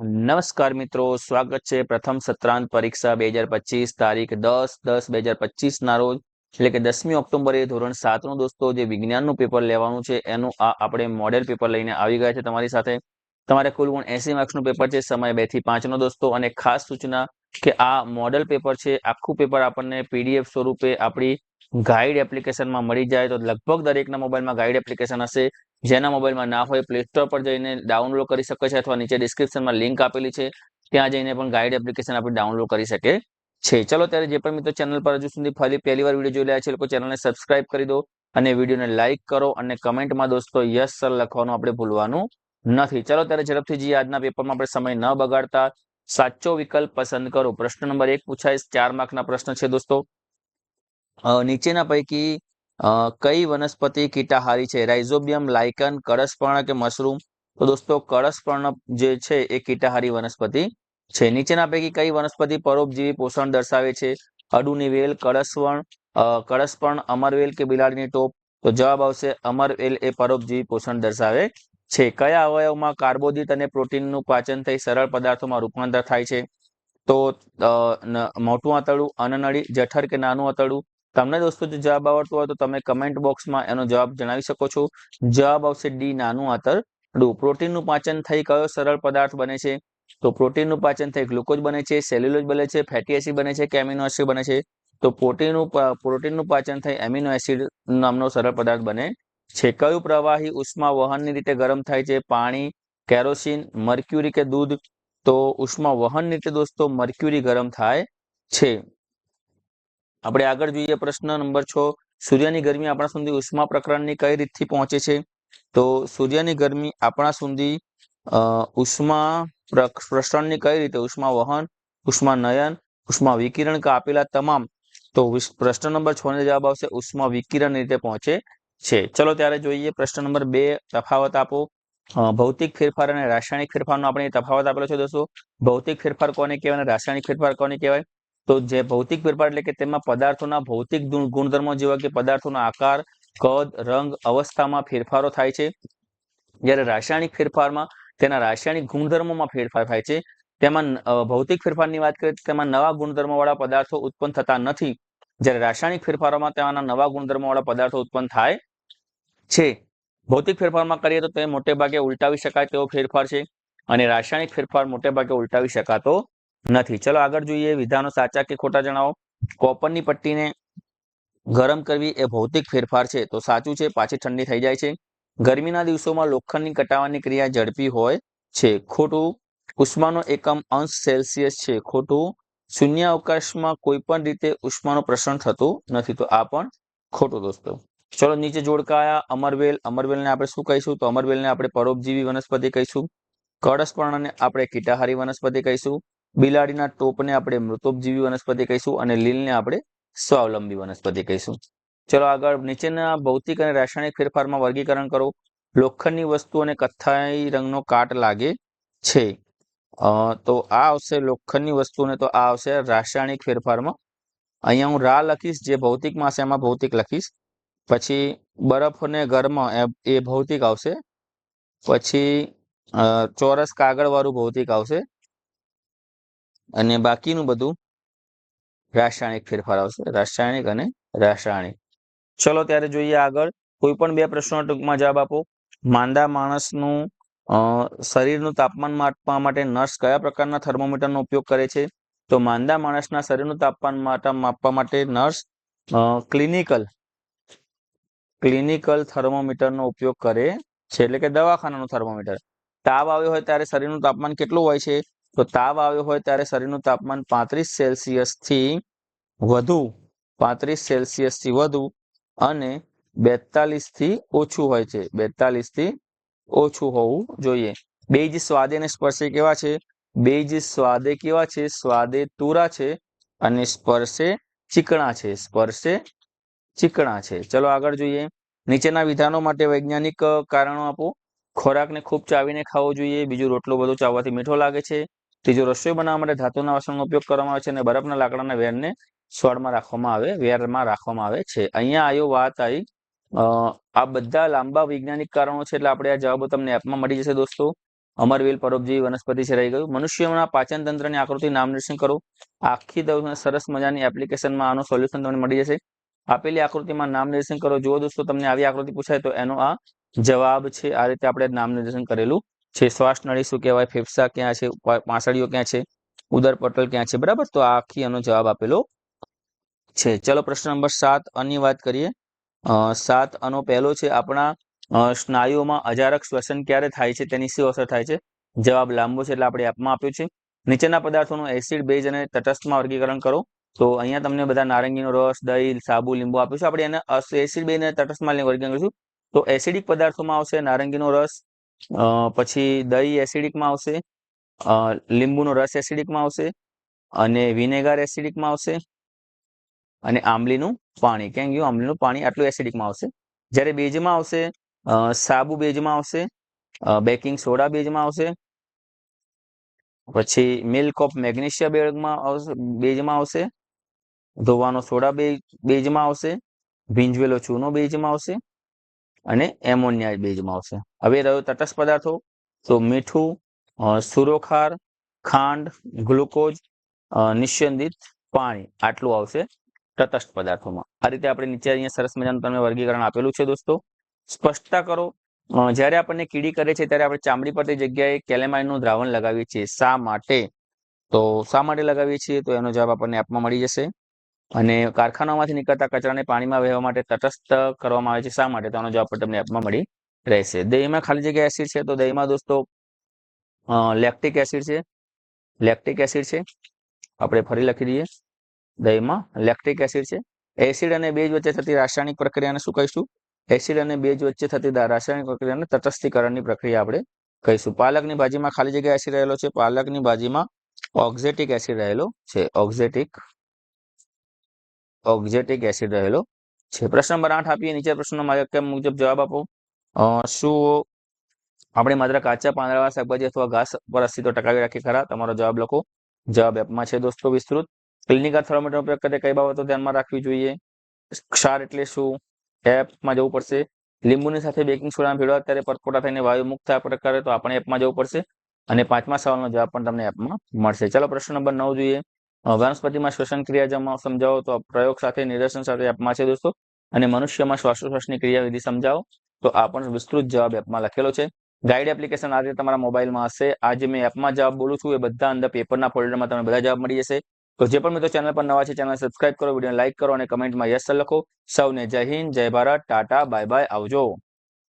નમસ્કાર મિત્રો, સ્વાગત છે પ્રથમ સત્રાંત પરીક્ષા બે હજાર પચીસ તારીખ દસ દસ બે હજાર પચીસ ના રોજ. એટલે કે દસમી ઓક્ટોબરે ધોરણ સાતનું દોસ્તો, જે વિજ્ઞાનનું પેપર લેવાનું છે, એનું આ આપણે મોડેલ પેપર લઈને આવી ગયા છે તમારી સાથે. તમારે કુલ ગુણ એસી માર્ક્સનું પેપર છે, સમય બેથી પાંચનો દોસ્તો અને ખાસ સૂચના કે આ મોડેલ પેપર છે, આખું પેપર આપણને પીડીએફ સ્વરૂપે આપણી ગાઈડ એપ્લિકેશનમાં મળી જાય તો લગભગ દરેકના મોબાઈલમાં ગાઈડ એપ્લિકેશન હશે. જેના મોબાઈલમાં ના હોય પ્લે સ્ટોર પર જઈને ડાઉનલોડ કરી શકે છે અથવા નીચે ડિસ્ક્રિપ્શનમાં લિંક આપેલી છે, ત્યાં જઈને પણ ગાઈડ એપ્લિકેશન આપણે ડાઉનલોડ કરી શકે છે. ચલો ત્યારે જે પણ મિત્રો ચેનલ પર હજુ સુધી ફરી પહેલી વાર વીડિયો જોઈ રહ્યા છે લોકો ચેનલને સબસ્ક્રાઇબ કરી દો અને વિડીયોને લાઇક કરો અને કમેન્ટમાં દોસ્તો યસ સર લખવાનું આપણે ભૂલવાનું નથી. ચલો ત્યારે ઝડપથી જઈએ આજના પેપરમાં આપણે સમય ન બગાડતા સાચો વિકલ્પ પસંદ કરો. પ્રશ્ન નંબર એક પૂછાય ચાર માર્કના પ્રશ્ન છે દોસ્તો. નીચેના પૈકી કઈ વનસ્પતિ કીટાહારી છે? રાઇઝોબિયમ લાયકન કળશપર્ણ કે મશરૂમ? તો દોસ્તો, કળશપર્ણ જે છે એ કીટાહારી વનસ્પતિ છે. નીચેના પૈકી કઈ વનસ્પતિ પરોપજીવી પોષણ દર્શાવે છે? અડુની વેલ કરસવર્ણ કળશપર્ણ, અમરવેલ કે બિલાડીની ટોપ? તો જવાબ આવશે, અમરવેલ એ પરોપજીવી પોષણ દર્શાવે છે. કયા અવયવમાં કાર્બોદિત અને પ્રોટીનનું પાચન થઈ સરળ પદાર્થોમાં રૂપાંતર થાય છે? તો મોટું આંતરડું, અનનળી, જઠર કે નાનું આંતરડું? તમને દોસ્તો જો જવાબ આવડતો હોય તો તમે કમેન્ટ બોક્સમાં એનો જવાબ જણાવી શકો છો. જવાબ આવશે ડી, નાનું આંતરડું. પ્રોટીનનું પાચન થઈ કયો સરળ પદાર્થ બને છે? તો પ્રોટીનનું પાચન થઈ ગ્લુકોઝ બને છે, સેલ્યુલોઝ બને છે, ફેટી એસિડ બને છે કે એમિનો એસિડ બને છે? તો પ્રોટીનનું પ્રોટીનનું પાચન થઈ એમિનો એસિડ નામનો સરળ પદાર્થ બને છે કયું પ્રવાહી ઉષ્મા વહનની રીતે ગરમ થાય છે. પાણી, કેરોસીન, મર્ક્યુરી કે દૂધ, તો ઉષ્મા વહન રીતે દોસ્તો મર્ક્યુરી ગરમ થાય છે. આપણે આગળ જોઈએ પ્રશ્ન નંબર છ. સૂર્યની ગરમી આપણા સુધી ઉષ્મા પ્રકરણની કઈ રીતથી પહોંચે છે? તો સૂર્યની ગરમી આપણા સુધી ઉષ્મા પ્રસરણની કઈ રીતે? ઉષ્મા વહન ઉષ્મા નયન ઉષ્મા વિકિરણ કે આપેલા તમામ? તો પ્રશ્ન નંબર છ ને જવાબ આવશે ઉષ્મા વિકિરણ રીતે પહોંચે છે. ચલો ત્યારે જોઈએ પ્રશ્ન નંબર બે, તફાવત આપો. ભૌતિક ફેરફાર અને રાસાયણિક ફેરફારનો આપણે તફાવત આપેલો છે દોસ્તો. ભૌતિક ફેરફાર કોને કહેવાય રાસાયણિક ફેરફાર કોને કહેવાય? તો જે ભૌતિક ફેરફાર એટલે કે તેમાં પદાર્થોના ભૌતિક ગુણધર્મો જેવા કે પદાર્થોના આકાર, કદ, રંગ, અવસ્થામાં ફેરફારો થાય છે. જ્યારે રાસાયણિક ફેરફારમાં તેના રાસાયણિક ગુણધર્મોમાં ફેરફાર થાય છે. તેમાં ભૌતિક ફેરફારની વાત કરીએ તેમાં નવા ગુણધર્મોવાળા પદાર્થો ઉત્પન્ન થતા નથી. જ્યારે રાસાયણિક ફેરફારોમાં તેમાંના નવા ગુણધર્મોવાળા પદાર્થો ઉત્પન્ન થાય છે. ભૌતિક ફેરફારમાં કરીએ તો તે મોટે ભાગે ઉલટાવી શકાય તેવો ફેરફાર છે અને રાસાયણિક ફેરફાર મોટે ભાગે ઉલટાવી શકાતો નથી. ચલો આગળ જોઈએ વિધાનો સાચા કે ખોટા જણાવો. કોપરની પટ્ટીને ગરમ કરવી એ ભૌતિક ફેરફાર છે. તો સાચું છે, પાછી ઠંડી થઈ જાય છે. ગરમીના દિવસોમાં લોખંડની કટાવાની ક્રિયા ઝડપી હોય છે. ખોટું ઉષ્માનો એકમ અંશ સેલ્સિયસ છે. ખોટું શૂન્ય અવકાશમાં કોઈ પણ રીતે ઉષ્માનું પ્રસરણ થતું નથી. તો આ પણ ખોટું દોસ્તો. ચલો નીચે જોડકાયા અમરવેલ, અમરવેલને આપણે શું કહીશું? તો અમરવેલને આપણે પરોપજીવી વનસ્પતિ કહીશું, કળશપર્ણને આપણે કીટાહારી વનસ્પતિ કહીશું, બિલાડીના ટોપને આપણે મૃતોપજીવી વનસ્પતિ કહીશું અને લીલને આપણે સ્વાવલંબી વનસ્પતિ કહીશું. ચલો આગળ નીચેના ભૌતિક અને રાસાયણિક ફેરફારમાં વર્ગીકરણ કરો. લોખંડની વસ્તુ અને કથ્થાઈ રંગનો કાટ લાગે છે. તો આ આવશે લોખંડની વસ્તુને તો આ આવશે રાસાયણિક ફેરફારમાં. અહીંયા હું રા લખીશ, જે ભૌતિકમાં હશે એમાં ભૌતિક લખીશ. પછી બરફ અને ગરમ એ ભૌતિક આવશે. પછી ચોરસ કાગળ વાળું ભૌતિક આવશે. અને બાકીનું બધું રાસાયણિક ફેરફાર આવશે. રાસાયણિક અને રાસાયણિક. ચલો ત્યારે જોઈએ આગળ. કોઈ પણ બે પ્રશ્નો ટૂંકમાં જવાબ આપો. માંદા માણસનું શરીરનું તાપમાન માપવા માટે નર્સ કયા પ્રકારના થર્મોમીટરનો ઉપયોગ કરે છે? તો માંદા માણસના શરીરનું તાપમાન માપવા માટે નર્સ ક્લિનિકલ ક્લિનિકલ થર્મોમીટરનો ઉપયોગ કરે છે, એટલે કે દવાખાનાનું થર્મોમીટર તાવ આવ્યો હોય ત્યારે શરીરનું તાપમાન કેટલું હોય છે? તો તાવ આવ્યો હોય ત્યારે શરીરનું તાપમાન પાંત્રીસ સેલ્સિયસથી વધુ, પાંત્રીસ સેલ્સિયસથી વધુ અને બેતાલીસથી ઓછું હોય છે. બેતાલીસથી ઓછું હોવું જોઈએ. બેજ સ્વાદે અને સ્પર્શે કેવા છે? બેજ સ્વાદે કેવા છે? સ્વાદે તુરા છે અને સ્પર્શે ચીકણા છે. સ્પર્શે ચીકણા છે. ચલો આગળ જોઈએ. નીચેના વિધાનો માટે વૈજ્ઞાનિક કારણો આપો. ખોરાકને ખૂબ ચાવીને ખાવો જોઈએ. બીજું રોટલો બધું ચાવવાથી મીઠો લાગે છે. ત્રીજો રસોઈ બનાવવા માટે ધાતુના વાસણનો ઉપયોગ કરવામાં આવે છે અને બરફના લાકડાના વેરને સ્વરમાં રાખવામાં આવે, વેરમાં રાખવામાં આવે છે. અહીંયા આવ્યો વાત આવી આ બધા લાંબા વૈજ્ઞાનિક કારણો છે એટલે આપણે આ જવાબો તમને એપમાં મળી જશે દોસ્તો. અમરવેલ પરોપજીવી વનસ્પતિ છે, રહી ગયું. મનુષ્યના પાચન તંત્રની આકૃતિ નામ નિર્દેશન કરો. આખી સરસ મજાની એપ્લિકેશનમાં આનું સોલ્યુશન તમને મળી જશે. આપેલી આકૃતિમાં નામ નિર્દેશન કરો. જો દોસ્તો, તમને આવી આકૃતિ પૂછાય તો એનો આ જવાબ છે, આ રીતે આપણે નામ નિર્દેશન કરેલું છે. શ્વાસ નળી શું કહેવાય? ફેફસા ક્યાં છે? પાંસળીઓ ક્યાં છે? ઉદર પટલ ક્યાં છે? બરાબર? તો આખી એનો જવાબ આપેલો છે. ચલો, પ્રશ્ન નંબર સાત અની વાત કરીએ. સાત અનો પહેલો છે, આપણા સ્નાયુઓમાં અજારક શ્વસન ક્યારે થાય છે? તેની શું અસર થાય છે? જવાબ લાંબો છે, એટલે આપણે આપમાં આપ્યું છે. નીચેના પદાર્થોનું એસિડ, બેઝ અને તટસ્થમાં વર્ગીકરણ કરો. તો અહીંયા તમને બધા નારંગીનો રસ, દહીં, સાબુ, લીંબુ આપીશું. આપણે એને એસિડ બે અને તટસ્થમાં વર્ગીકરણ કરીશું. તો એસિડિક પદાર્થોમાં આવશે નારંગીનો રસ પછી દહીં એસિડિકમાં આવશે લીંબુનો રસ એસિડિકમાં આવશે, અને વિનેગર એસિડિકમાં આવશે, અને આંબલીનું પાણી. કેમ ગયું આંબલીનું પાણી આટલું એસિડિકમાં આવશે. જ્યારે બેજમાં આવશે સાબુ બેજમાં આવશે બેકિંગ સોડા બેજમાં આવશે, પછી મિલ્ક ઓફ મેગ્નેશિયા બેગમાં આવશે, બેજમાં આવશે ધોવાનો સોડા બેઝ બેઝમાં આવશે, ભીંજવેલો ચૂનો બેઝમાં આવશે અને એમોનિયા બેઝમાં આવશે. હવે રહ્યો તટસ્થ પદાર્થો, તો મીઠું સુરોખાર, ખાંડ, ગ્લુકોઝ નિશ્ચંદિત પાણી આટલું આવશે તટસ્થ પદાર્થોમાં. આ રીતે આપણે નીચે અહીંયા સરસ મજાનું તમને વર્ગીકરણ આપેલું છે દોસ્તો. સ્પષ્ટતા કરો જ્યારે આપણને કીડી કરે છે ત્યારે આપણે ચામડી પર જગ્યાએ કેલેમાઇનનું દ્રાવણ લગાવીએ છીએ શા માટે? તો શા માટે લગાવીએ છીએ? તો એનો જવાબ આપણને આપમાં મળી જશે. અને કારખાનામાંથી નીકળતા કચરાને પાણીમાં વહેવા માટે તટસ્થ કરવામાં આવે છે. શા માટે? તેનો જવાબ તમને એપમાં મળી રહેશે. દહીંમાં ખાલી જગ્યા એસિડ છે તો દહીંમાં દોસ્તો લેક્ટિક એસિડ છે. લેક્ટિક એસિડ છે. આપણે ફરી લખી દઈએ. દહીંમાં લેક્ટિક એસિડ છે. એસિડ અને બેઝ વચ્ચે થતી રાસાયણિક પ્રક્રિયાને શું કહીશું? એસિડ અને બેઝ વચ્ચે થતી રાસાયણિક પ્રક્રિયાને તટસ્થીકરણની પ્રક્રિયા આપણે કહીશું. પાલકની ભાજીમાં ખાલી જગ્યા એસિડ રહેલો છે. પાલકની ભાજીમાં ઓક્ઝેટિક એસિડ રહેલો છે. ઓક્ઝેટિક ઓક્ઝેટિક એસિડ રહેલો. છે પ્રશ્ન નંબર આઠ આપીએ, નીચે પ્રશ્નનો કેમ મુજબ જવાબ આપો. શું આપણે માત્ર કાચા પાંદડા શાકભાજી અથવા ઘાસ પર અસ્તિત્વ ટકાવી રાખી? ખરા, તમારો જવાબ લખો. જવાબ એપમાં છે દોસ્તો વિસ્તૃત. ક્લિનિકલ થર્મોમીટરનો ઉપયોગ કરે કઈ બાબતો ધ્યાનમાં રાખવી જોઈએ? ક્ષાર એટલે શું? એપમાં જવું પડશે. લીંબુની સાથે બેકિંગ સોડા ભેળવા ત્યારે પરપોટા થઈને વાયુ મુક્ત થયા પ્રકારે, તો આપણે એપમાં જવું પડશે. અને પાંચમા સવાલનો જવાબ પણ તમને એપમાં મળશે. ચાલો પ્રશ્ન નંબર નવ જોઈએ. વનસ્પતિમાં શ્વસન ક્રિયા જમા સમજાવો તો પ્રયોગ સાથે નિદર્શન સાથે એપમાં છે દોસ્તો. અને મનુષ્યમાં શ્વાસોશ્વાસની ક્રિયાવિધિ સમજાવો તો આ પણ વિસ્તૃત જવાબ એપમાં લખેલો છે. ગાઈડ એપ્લિકેશન આજે તમારા મોબાઈલમાં હશે. આજે મેં એપમાં જવાબ બોલું છું એ બધા અંદર પેપરના ફોલ્ડરમાં તમને બધા જવાબ મળી જશે. તો જે પણ મિત્રો ચેનલ પર નવા છે ચેનલ સબસ્ક્રાઈબ કરો વીડિયો લાઇક કરો અને કમેન્ટમાં યસ લખો. સૌને જય હિન્દ, જય ભારત, ટાટા બાય બાય આવજો.